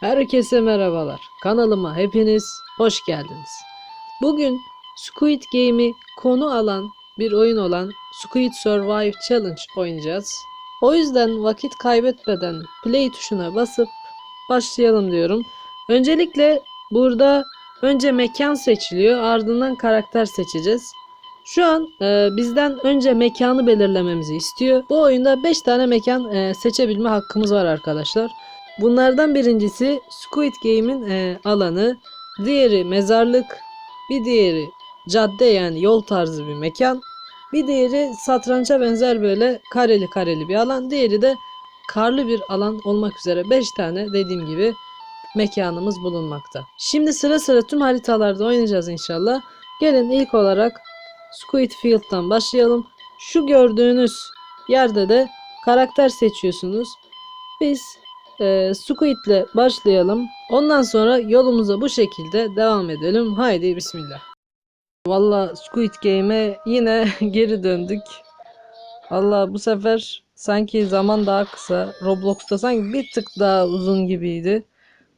Herkese merhabalar. Kanalıma hepiniz hoş geldiniz. Bugün Squid Game'i konu alan bir oyun olan Squid Survive Challenge oynayacağız. O yüzden vakit kaybetmeden play tuşuna basıp başlayalım diyorum. Öncelikle burada önce mekan seçiliyor ardından karakter seçeceğiz. Şu an e, bizden önce mekanı belirlememizi istiyor. Bu oyunda 5 tane mekan e, seçebilme hakkımız var arkadaşlar. Bunlardan birincisi Squid Game'in e, alanı, diğeri mezarlık, bir diğeri cadde yani yol tarzı bir mekan, bir diğeri satrança benzer böyle kareli kareli bir alan, diğeri de karlı bir alan olmak üzere 5 tane dediğim gibi mekanımız bulunmakta. Şimdi sıra sıra tüm haritalarda oynayacağız inşallah. Gelin ilk olarak Squid Field'dan başlayalım. Şu gördüğünüz yerde de karakter seçiyorsunuz. Biz e, Squid'le başlayalım. Ondan sonra yolumuza bu şekilde devam edelim. Haydi bismillah. Valla Squid Game'e yine geri döndük. Valla bu sefer sanki zaman daha kısa. Roblox'ta sanki bir tık daha uzun gibiydi.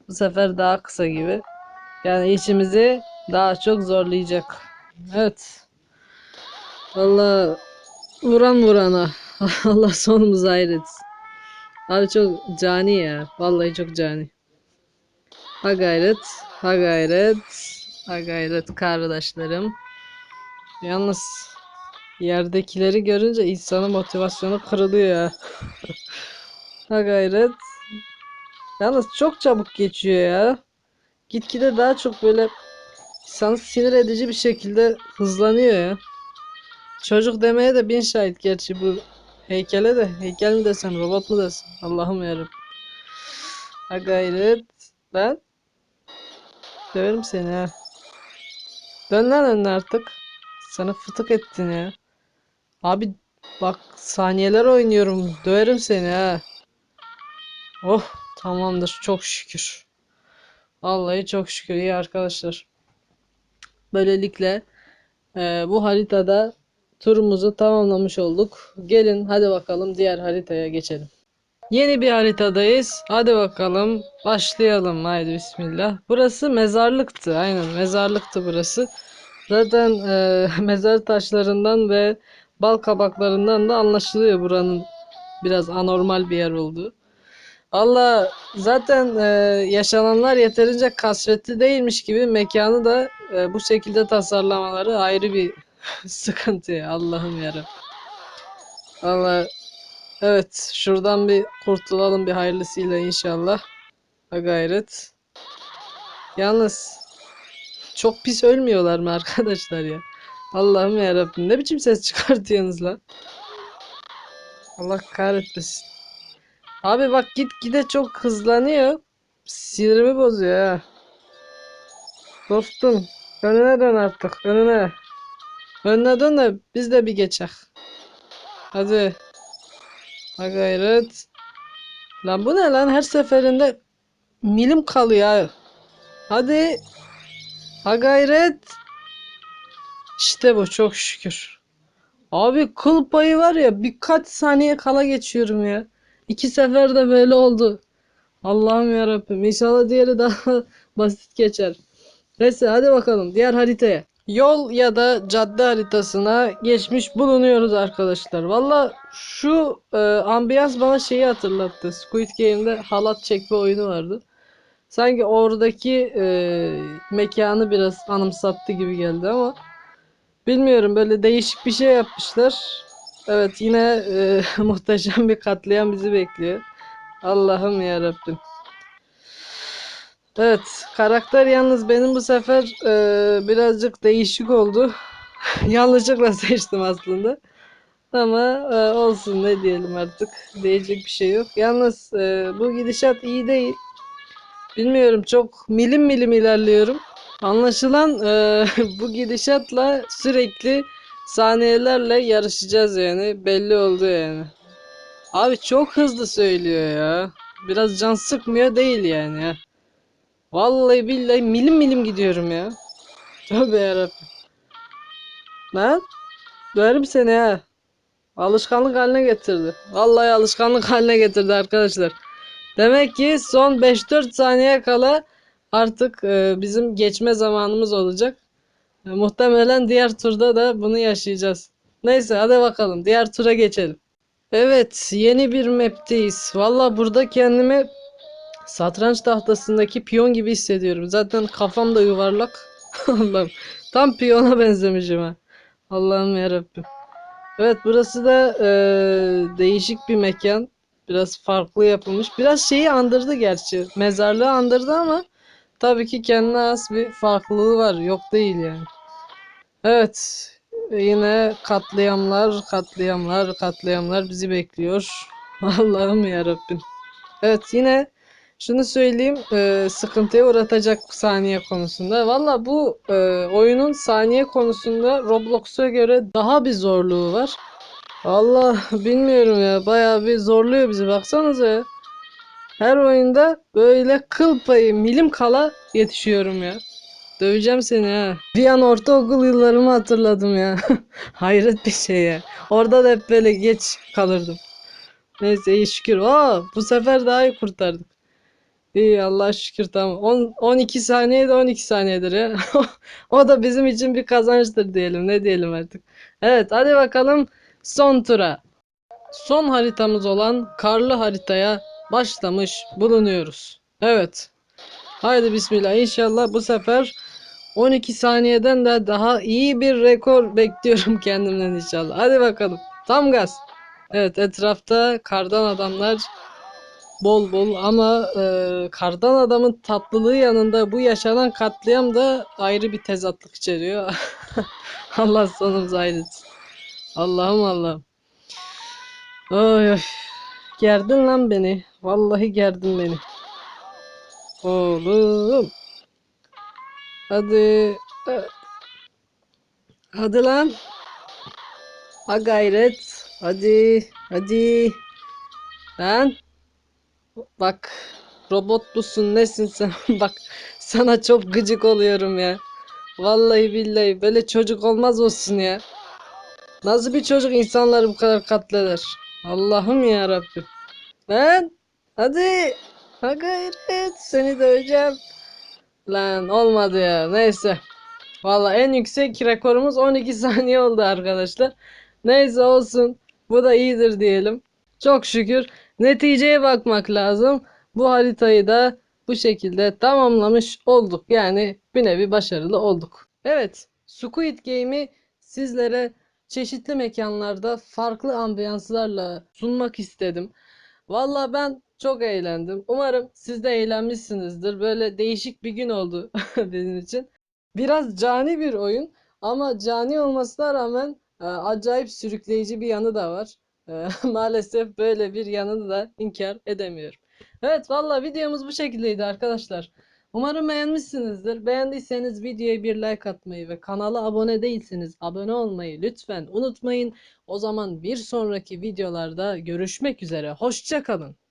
Bu sefer daha kısa gibi. Yani işimizi daha çok zorlayacak. Evet. Valla vuran vurana. Allah sonumuzu hayretsin. Abi çok cani ya. Vallahi çok cani. Ha gayret. Ha gayret. Ha gayret kardeşlerim. Yalnız yerdekileri görünce insanın motivasyonu kırılıyor ya. ha gayret. Yalnız çok çabuk geçiyor ya. Gitgide daha çok böyle insanı sinir edici bir şekilde hızlanıyor ya. Çocuk demeye de bin şahit gerçi bu heykele de heykel mi desem robot mu desem Allah'ım yarabbim. Ha gayret ben döverim seni ha. Dön lan önüne artık. Sana fıtık ettin ya. Abi bak saniyeler oynuyorum. Döverim seni ha. Oh tamamdır çok şükür. Vallahi çok şükür iyi arkadaşlar. Böylelikle e, bu haritada turumuzu tamamlamış olduk. Gelin hadi bakalım diğer haritaya geçelim. Yeni bir haritadayız. Hadi bakalım başlayalım. Haydi bismillah. Burası mezarlıktı. Aynen mezarlıktı burası. Zaten e, mezar taşlarından ve bal kabaklarından da anlaşılıyor buranın biraz anormal bir yer olduğu. Allah zaten e, yaşananlar yeterince kasvetli değilmiş gibi mekanı da e, bu şekilde tasarlamaları ayrı bir sıkıntı Allah'ım yarabbim. Allah evet şuradan bir kurtulalım bir hayırlısıyla inşallah. Ha gayret. Yalnız çok pis ölmüyorlar mı arkadaşlar ya? Allah'ım yarabbim ne biçim ses çıkartıyorsunuz lan? Allah kahretmesin. Abi bak git gide çok hızlanıyor. Sinirimi bozuyor ha. Dostum önüne dön artık önüne. Dön de biz de bir geçek. Hadi. Ha gayret. Lan bu ne lan her seferinde milim kalıyor ha. Hadi. Ha gayret. İşte bu çok şükür. Abi kıl payı var ya birkaç saniye kala geçiyorum ya. İki sefer de böyle oldu. Allah'ım yarabbim. İnşallah diğeri daha basit geçer. Neyse hadi bakalım diğer haritaya. Yol ya da cadde haritasına geçmiş bulunuyoruz arkadaşlar. Valla şu e, ambiyans bana şeyi hatırlattı. Squid Game'de halat çekme oyunu vardı. Sanki oradaki e, mekanı biraz anımsattı gibi geldi ama bilmiyorum böyle değişik bir şey yapmışlar. Evet yine e, muhteşem bir katliam bizi bekliyor. Allah'ım ya Rabbim. Evet, karakter yalnız benim bu sefer e, birazcık değişik oldu. Yanlışlıkla seçtim aslında. Ama e, olsun ne diyelim artık. Diyecek bir şey yok. Yalnız e, bu gidişat iyi değil. Bilmiyorum çok milim milim ilerliyorum. Anlaşılan e, bu gidişatla sürekli saniyelerle yarışacağız yani. Belli oldu yani. Abi çok hızlı söylüyor ya. Biraz can sıkmıyor değil yani ya. Vallahi billahi milim milim gidiyorum ya. Tövbe yarabbim. Lan döverim seni ha. Alışkanlık haline getirdi. Vallahi alışkanlık haline getirdi arkadaşlar. Demek ki son 5-4 saniye kala artık e, bizim geçme zamanımız olacak. E, muhtemelen diğer turda da bunu yaşayacağız. Neyse hadi bakalım diğer tura geçelim. Evet yeni bir map'teyiz. Valla burada kendimi satranç tahtasındaki piyon gibi hissediyorum. Zaten kafam da yuvarlak. Allah'ım tam piyona benzemişim ha. Allah'ım yarabbim. Evet burası da e, değişik bir mekan. Biraz farklı yapılmış. Biraz şeyi andırdı gerçi. Mezarlığı andırdı ama tabii ki kendine has bir farklılığı var. Yok değil yani. Evet. Yine katliamlar, katliamlar, katliamlar bizi bekliyor. Allah'ım yarabbim. Evet yine şunu söyleyeyim e, sıkıntıya uğratacak saniye konusunda. Valla bu e, oyunun saniye konusunda Roblox'a göre daha bir zorluğu var. Valla bilmiyorum ya bayağı bir zorluyor bizi baksanıza ya. Her oyunda böyle kıl payı milim kala yetişiyorum ya. Döveceğim seni ha. Bir an ortaokul yıllarımı hatırladım ya. Hayret bir şey ya. Orada da hep böyle geç kalırdım. Neyse iyi şükür. Aa, bu sefer daha iyi kurtardık. İyi Allah'a şükür tamam. 10, 12 saniye de 12 saniyedir ya. o da bizim için bir kazançtır diyelim. Ne diyelim artık. Evet hadi bakalım son tura. Son haritamız olan karlı haritaya başlamış bulunuyoruz. Evet. Haydi bismillah. İnşallah bu sefer 12 saniyeden de daha iyi bir rekor bekliyorum kendimden inşallah. Hadi bakalım. Tam gaz. Evet etrafta kardan adamlar bol bol ama e, kardan adamın tatlılığı yanında bu yaşanan katliam da ayrı bir tezatlık içeriyor. Allah sonumuzu hayretsin. Allah'ım Allah'ım. Oy oy. Gerdin lan beni. Vallahi gerdin beni. Oğlum. Hadi. Hadi lan. Ha gayret. Hadi. Hadi. Lan. Bak. Robot musun nesin sen? Bak sana çok gıcık oluyorum ya. Vallahi billahi böyle çocuk olmaz olsun ya. Nasıl bir çocuk insanları bu kadar katleder? Allah'ım ya Rabbim. Lan hadi. Ha gayret seni döveceğim. Lan olmadı ya. Neyse. Valla en yüksek rekorumuz 12 saniye oldu arkadaşlar. Neyse olsun. Bu da iyidir diyelim. Çok şükür neticeye bakmak lazım. Bu haritayı da bu şekilde tamamlamış olduk. Yani bir nevi başarılı olduk. Evet, Squid Game'i sizlere çeşitli mekanlarda farklı ambiyanslarla sunmak istedim. Valla ben çok eğlendim. Umarım siz de eğlenmişsinizdir. Böyle değişik bir gün oldu benim için. Biraz cani bir oyun ama cani olmasına rağmen e, acayip sürükleyici bir yanı da var. E, Maalesef böyle bir yanını da inkar edemiyorum. Evet valla videomuz bu şekildeydi arkadaşlar. Umarım beğenmişsinizdir. Beğendiyseniz videoya bir like atmayı ve kanala abone değilseniz abone olmayı lütfen unutmayın. O zaman bir sonraki videolarda görüşmek üzere. Hoşça kalın.